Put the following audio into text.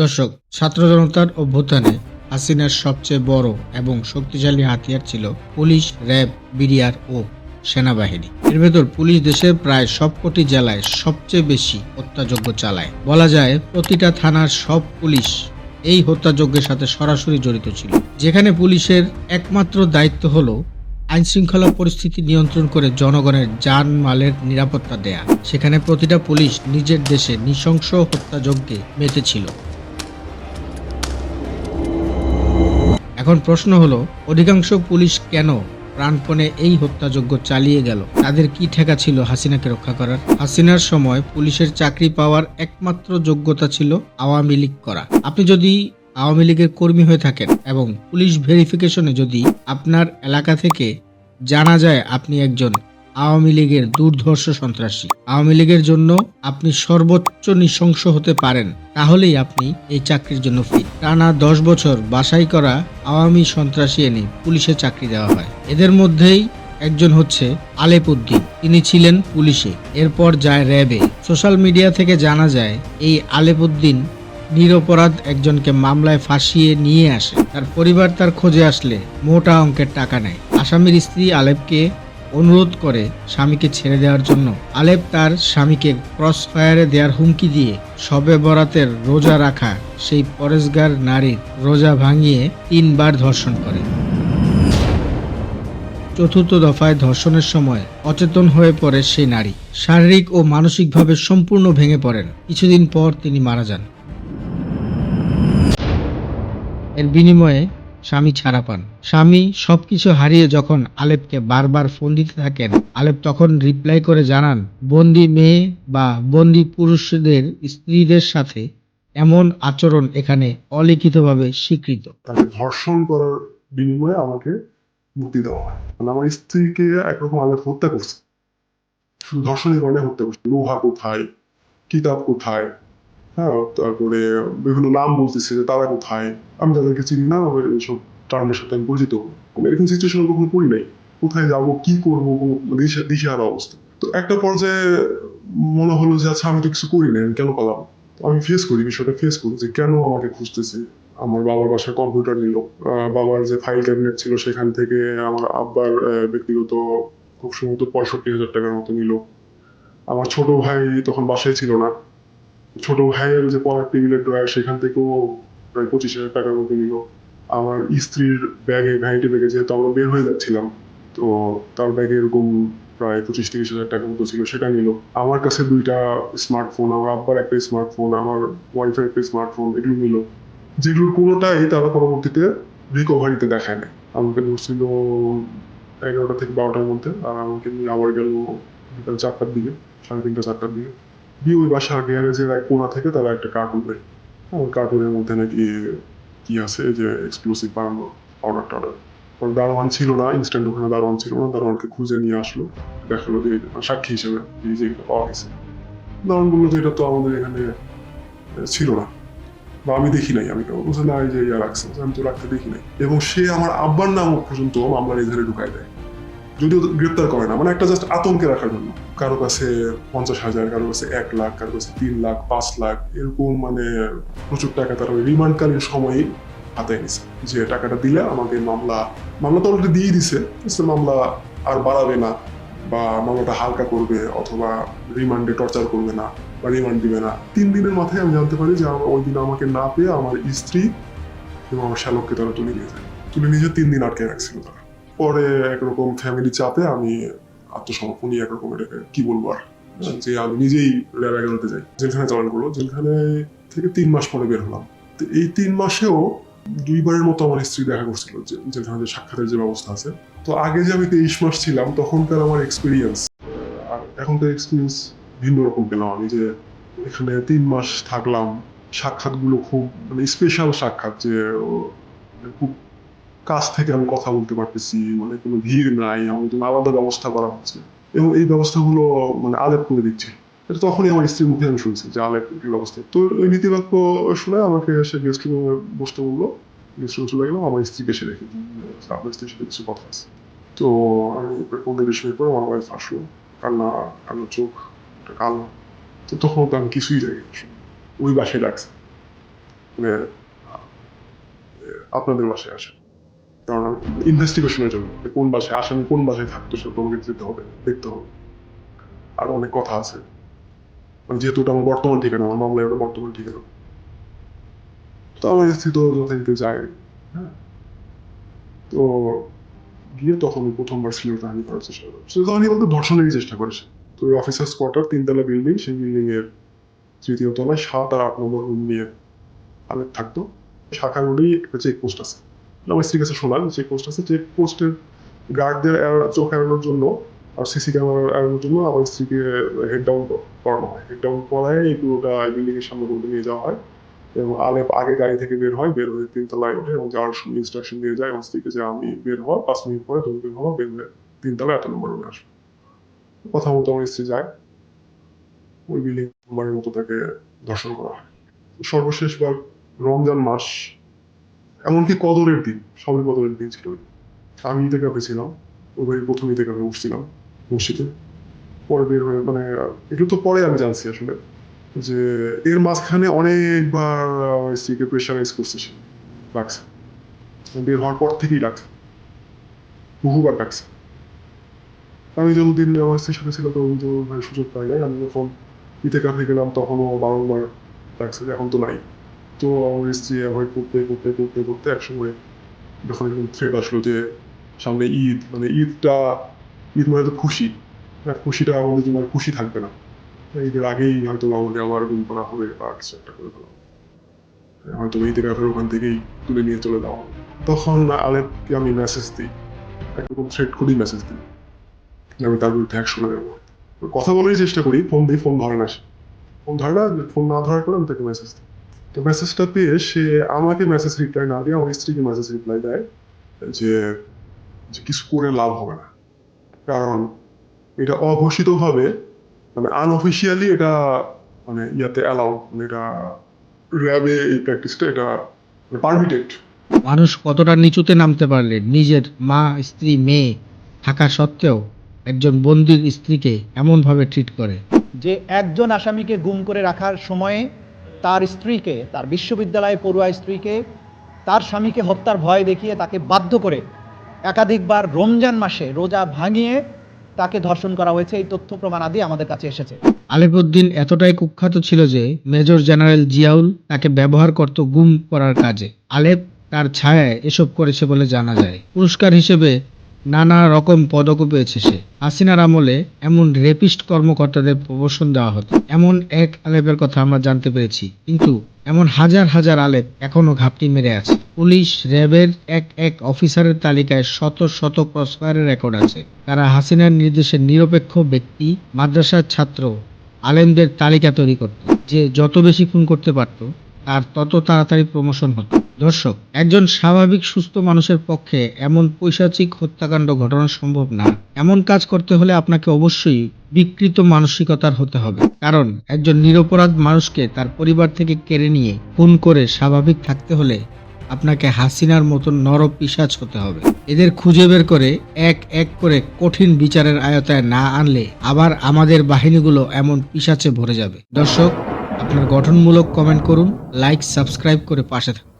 দর্শক, ছাত্র জনতার অভ্যুত্থানে হাসিনার সবচেয়ে বড় এবং শক্তিশালী হাতিয়ার ছিল পুলিশ, র্যাব, বিডিআর ও সেনাবাহিনী। এর ভেতর পুলিশ দেশের প্রায় সবকটি জেলায় সবচেয়ে বেশি হত্যাযজ্ঞ চালায়। বলা যায়, প্রতিটা থানার সব পুলিশ এই হত্যাযজ্ঞের সাথে সরাসরি জড়িত ছিল। যেখানে পুলিশের একমাত্র দায়িত্ব হলো আইন শৃঙ্খলা পরিস্থিতি নিয়ন্ত্রণ করে জনগণের যান মালের নিরাপত্তা দেয়া। সেখানে প্রতিটা পুলিশ নিজের দেশে নৃশংস হত্যাযজ্ঞে মেতেছিল এখন প্রশ্ন হলো, অধিকাংশ পুলিশ কেন প্রাণপণে এই হত্যাযজ্ঞ চালিয়ে গেল? তাদের কি ঠেকা ছিল হাসিনাকে রক্ষা করার? হাসিনার সময় পুলিশের চাকরি পাওয়ার একমাত্র যোগ্যতা ছিল আওয়ামী লীগ করা। আপনি যদি আওয়ামী লীগের কর্মী হয়ে থাকেন এবং পুলিশ ভেরিফিকেশনে যদি আপনার এলাকা থেকে জানা যায় আপনি একজন আওয়ামী লীগের দুর্ধর্ষ সন্ত্রাসী। আওয়ামী লীগের জন্য আপনি সর্বোচ্চ নৃশংস হতে পারেন, তাহলেই আপনি এই চাকরির জন্য ফিট টানা দশ বছর বাছাই করা আওয়ামী সন্ত্রাসী এনে পুলিশে চাকরি দেওয়া হয়। এদের মধ্যেই একজন হচ্ছে আলেপুদ্দিন তিনি ছিলেন পুলিশে, এরপর যায় র্যাবে। সোশ্যাল মিডিয়া থেকে জানা যায়, এই আলেপুদ্দিন নিরপরাধ একজনকে মামলায় ফাঁসিয়ে নিয়ে আসে। তার পরিবার তার খোঁজে আসলে মোটা অঙ্কের টাকা নেয়। আসামির স্ত্রী আলেপকে অনুরোধ করে স্বামীকে ছেড়ে দেওয়ার জন্য আলেপ তার স্বামীকে ক্রস ফায়ারে দেওয়ার হুমকি দিয়ে সবে বরাতের রোজা রাখা সেই পরেশগার নারীর রোজা ভাঙিয়ে তিনবার ধর্ষণ করে। চতুর্থ দফায় ধর্ষণের সময় অচেতন হয়ে পড়ে সেই নারী। শারীরিক ও মানসিকভাবে সম্পূর্ণ ভেঙে পড়েন। কিছুদিন পর তিনি মারা যান। এর বিনিময়ে স্বামী ছাড়া পান। স্বামী সবকিছু হারিয়ে যখন আলেপকে বারবার ফোন দিতে থাকেন, আলেপ তখন রিপ্লাই করে জানান, বন্দি মেয়ে বা বন্দি পুরুষদের স্ত্রীদের সাথে এমন আচরণ এখানে অলিখিতভাবে স্বীকৃত। ধর্ষণ করার বিনিময়ে আমাকে মুক্তি দেওয়া হয়। মানে আমার স্ত্রীকে একরকম আগে হত্যা করছে। শুধু ধর্ষণের কারণে হত্যা করছে। লোহা কোথায়? কিতাব কোথায়? হ্যাঁ তারপরে বিভিন্ন নাম বলতেছে যে তারা কোথায়? আমি তাদেরকে চিনি না এইসব টার্মের সাথে আমি পরিচিত এরকম সিচুয়েশন কখনো পড়ি নাই। কোথায় যাব, কি করব দিশাহারা অবস্থা। তো একটা পর্যায়ে মনে হলো যে আচ্ছা আমি তো কিছু করি আমি কেন তো আমি ফেস করি, বিষয়টা ফেস করি যে, কেন আমাকে খুঁজতেছে? আমার বাবার বাসায় কম্পিউটার নিল। বাবার যে ফাইল ক্যাবিনেট ছিল, সেখান থেকে আমার আব্বার ব্যক্তিগত খুব সম্ভবত পঁয়ষট্টি হাজার টাকার মতো নিল। আমার ছোট ভাই তখন বাসায় ছিল না। ছোট ভাইয়ের যে পড়ার টেবিলের ড্রয়ার, সেখান থেকেও প্রায় পঁচিশ হাজার টাকার মতো নিল। আমার স্ত্রীর ব্যাগে ভ্যানিটি ব্যাগে যেহেতু আমরা বের হয়ে যাচ্ছিলাম, তো তার ব্যাগে এরকম প্রায় পঁচিশ তিরিশ হাজার টাকার মতো ছিল সেটা নিল। আমার কাছে দুইটা স্মার্টফোন আমার আব্বার একটা স্মার্টফোন আমার ওয়াইফের একটা স্মার্টফোন এগুলো নিল। যেগুলোর কোনোটাই তারা পরবর্তীতে রিকভারিতে দেখায় না আমাকে ধরছিল এগারোটা থেকে বারোটার মধ্যে, আর আমাকে নিয়ে আবার গেল বিকাল চারটার দিকে, সাড়ে তিনটা চারটার দিকে। দিয়ে ওই বাসার গ্যারেজের এক কোণা থেকে তারা একটা কার্টুন দেয় ওই কার্টুনের মধ্যে নাকি কি আছে যে এক্সক্লুসিভ বানানো অর্ডার টর্ডার কারণ দারোয়ান ছিল না ইনস্ট্যান্ট ওখানে দারোয়ান ছিল না, দারোয়ানকে খুঁজে নিয়ে আসলো, দেখাল যে সাক্ষী হিসেবে যে এটা পাওয়া গেছে। দারোয়ান বলল যে এটা তো আমাদের এখানে ছিল না। বা আমি দেখি নাই, আমি তো বুঝে না, এই যে ইয়া রাখছে। আমি তো রাখতে দেখি নাই। এবং সে আমার আব্বার নাম পর্যন্ত মামলার এধারে ঢুকাই দেয়। যদিও গ্রেপ্তার করে না মানে একটা জাস্ট আতঙ্কে রাখার জন্য। কারও কাছে পঞ্চাশ হাজার, কারও কাছে এক লাখ, কারও কাছে তিন লাখ, পাঁচ লাখ, এরকম মানে প্রচুর টাকা তারা রিমান্ডকালীন সময়ই হাতায় নিছে। যে টাকাটা দিলে আমাকে মামলা মামলা তো অলরেডি দিয়ে দিছে মামলা আর বাড়াবে না, বা মামলাটা হালকা করবে, অথবা রিমান্ডে টর্চার করবে না, বা রিমান্ড দিবে না। তিন দিনের মাথায় আমি জানতে পারি যে ওই দিন আমাকে না পেয়ে আমার স্ত্রী এবং আমার শ্যালককে তারা তুলে নিয়ে যায়। তুলে নিয়ে তিন দিন আটকে রাখছিল তারা। পরে একরকম ফ্যামিলি চাপে আমি আত্মসমর্পণই একরকম এটাকে কি বলব আর? যে আমি নিজেই র্যাব এগারোতে যাই। জেলখানে জয়েন করল জেলখানে থেকে তিন মাস পরে বের হলাম। তো এই তিন মাসেও দুইবারের মতো আমার স্ত্রী দেখা করছিল যে জেলখানে যে সাক্ষাতের যে ব্যবস্থা আছে। তো আগে যে আমি তেইশ মাস ছিলাম তখনকার আমার এক্সপিরিয়েন্স আর এখনকার এক্সপিরিয়েন্স ভিন্ন রকম পেলাম আমি যে এখানে তিন মাস থাকলাম। সাক্ষাৎগুলো খুব মানে স্পেশাল সাক্ষাৎ যে ও, খুব কাছ থেকে আমি কথা বলতে পারতেছি মানে কোনো ভিড় নাই আমার জন্য আলাদা ব্যবস্থা করা হচ্ছে। এবং এই ব্যবস্থাগুলো মানে আলেপ করে দিচ্ছে। এটা তখনই আমার স্ত্রীর মুখে আমি শুনছি যে আলেপ ব্যবস্থা। তো ওই নীতিবাক্য শুনে আমাকে সে গেস্ট রুমে বসতে বলল। গেস্ট রুমে চলে গেলাম, আমার স্ত্রীকে সে রেখে যে আপনার স্ত্রীর সাথে কিছু কথা আছে? তো আমি পনেরো বিশ মিনিট পর আমার ওয়াইফ আসলো। কান্না কান্না, চোখ, একটা কালো। তো তখন তো আমি কিছুই যাই ওই বাসায় ডাকছে। মানে আপনাদের বাসায় আসে। কারণ ইনভেস্টিগেশনের জন্য কোন বাসায় আসামি কোন বাসায় থাকতো সে তোমাকে যেতে হবে, দেখতে হবে। আর অনেক কথা আছে। মানে যেহেতু ওটা আমার বর্তমান ঠিকানা, আমার মামলায় ওটা বর্তমান ঠিকানা। তো আমার স্ত্রী তো যথারীতি হ্যাঁ। তো গিয়ে তখন প্রথমবার শ্লীলতাহানি করার চেষ্টা করে। শ্লীলতাহানি বলতে ধর্ষণেরই চেষ্টা করেছে তো ওই অফিসার্স কোয়ার্টার তিনতলা বিল্ডিং সেই বিল্ডিং এর তৃতীয় তলায় সাত আর আট নম্বর রুম নিয়ে আলেপ থাকতো। শাখা রোডেই একটা চেক পোস্ট আছে। স্ত্রীর কাছে শোনাল চেক পোস্ট আছে চেক পোস্টের গার্ডদের চোখ এড়ানোর জন্য আর সিসি ক্যামেরা এড়ানোর জন্য আমার স্ত্রীকে হেড ডাউন করানো হয়। হেড ডাউন করায় এই পুরোটা বিল্ডিং এর সামনে রোডে নিয়ে যাওয়া হয় এবং আলেপ আগে গাড়ি থেকে বের হয়, বের হয়ে তিনতলায় ওঠে এবং যাওয়ার সময় ইনস্ট্রাকশন দিয়ে যায় আমার স্ত্রীকে যে আমি বের হওয়া, পাঁচ মিনিট পরে তুমি বের হওয়া, বের হয়ে তিনতলায় এত নম্বর রুমে আসবে। কথা মতো আমার স্ত্রী যায়, ওই বিল্ডিং নম্বরের মতো তাকে দর্শন করা হয়। সর্বশেষবার রমজান মাস এমনকি কদরের দিন, সবের কদরের দিন ছিল। আমি ঈদে কাপে ছিলাম ওই প্রথম ঈদে কাপে উঠছিলাম মসজিদে। পরে বের হয়ে মানে এগুলো তো পরে আমি জানছি আসলে, যে এর মাঝখানে অনেকবার স্ত্রীকে প্রেশারাইজ করছে সে ডাকছে বের হওয়ার পর থেকেই ডাকছে বহুবার ডাকছে আমি যতদিন আমার স্ত্রীর সাথে ছিল তখন তো মানে সুযোগ পাই নাই। আমি যখন ঈদে কাপে গেলাম, তখনও বারংবার যে এখন তো নাই। তো আমার স্ত্রী অ্যাভয়েড করতে করতে করতে করতে একসময় যখন এরকম থ্রেট আসলো যে সামনে ঈদ মানে ঈদটা ঈদ মানে তো খুশি। হ্যাঁ, খুশিটা আমাদের জন্য খুশি থাকবে না। ঈদের আগেই হয়তো আমাকে আবার গুম করা হবে বা কিছু একটা করে ফেলা হয়তো ঈদের আগের ওখান থেকেই তুলে নিয়ে চলে যাওয়া হবে। তখন আলেপকে আমি মেসেজ দিই। একরকম থ্রেট করি মেসেজ দিই। আমি তার বিরুদ্ধে অ্যাকশন নেব কথা বলারই চেষ্টা করি ফোন দিই ফোন ধরে না ফোন ধরে না ফোন না ধরার পরে আমি তাকে মেসেজ দিই। তো মেসেজটা পেয়ে সে আমাকে মেসেজ রিপ্লাই না দিয়ে আমার স্ত্রীকে মেসেজ রিপ্লাই দেয় যে যে কিছু করে লাভ হবে না। কারণ এটা অঘোষিতভাবে মানে আনঅফিসিয়ালি এটা মানে ইয়াতে অ্যালাউ মানে এটা র্যাবে এই প্র্যাকটিসটা এটা পারমিটেড মানুষ কতটা নিচুতে নামতে পারলে নিজের মা স্ত্রী মেয়ে থাকা সত্ত্বেও একজন বন্দির স্ত্রীকে এমনভাবে ট্রিট করে? যে একজন আসামিকে গুম করে রাখার সময়ে তার স্ত্রীকে, তার বিশ্ববিদ্যালয়ে পড়ুয়া স্ত্রীকে, তার স্বামীকে হত্যার ভয় দেখিয়ে তাকে বাধ্য করে একাধিকবার রমজান মাসে রোজা ভাঙিয়ে তাকে ধর্ষণ করা হয়েছে। এই তথ্য প্রমাণাদি আমাদের কাছে এসেছে। আলেপুদ্দিন এতটাই কুখ্যাত ছিল যে মেজর জেনারেল জিয়াউল তাকে ব্যবহার করত গুম করার কাজে। আলেপ তার ছায়ায় এসব করেছে বলে জানা যায়। পুরস্কার হিসেবে নানা রকম পদকও পেয়েছে সে হাসিনার আমলে এমন রেপিস্ট কর্মকর্তাদের প্রমোশন দেওয়া হতো। এমন এক আলেপের কথা আমরা জানতে পেরেছি, কিন্তু এমন হাজার হাজার আলেপ এখনও ঘাপটি মেরে আছে। পুলিশ, র্যাবের এক এক অফিসারের তালিকায় শত শত ক্রসফায়ারের রেকর্ড আছে। তারা হাসিনার নির্দেশে নিরপেক্ষ ব্যক্তি, মাদ্রাসার ছাত্র, আলেমদের তালিকা তৈরি করত, যে যত বেশি খুন করতে পারত তার তত তাড়াতাড়ি প্রমোশন হতো দর্শক, একজন স্বাভাবিক সুস্থ মানুষের পক্ষে এমন পৈশাচিক হত্যাকাণ্ড ঘটানো সম্ভব না। এমন কাজ করতে হলে আপনাকে অবশ্যই বিকৃত মানসিকতার হতে হবে। কারণ, একজন নিরপরাধ মানুষকে তার পরিবার থেকে কেড়ে নিয়ে খুন করে স্বাভাবিক থাকতে হলে আপনাকে হাসিনার মতন নর পিসাচ হতে হবে। এদের খুঁজে বের করে এক এক করে কঠিন বিচারের আয়তায় না আনলে আবার আমাদের বাহিনীগুলো এমন পিসাচে ভরে যাবে। দর্শক আপনার গঠনমূলক কমেন্ট করুন লাইক সাবস্ক্রাইব করে পাশে থাকুন।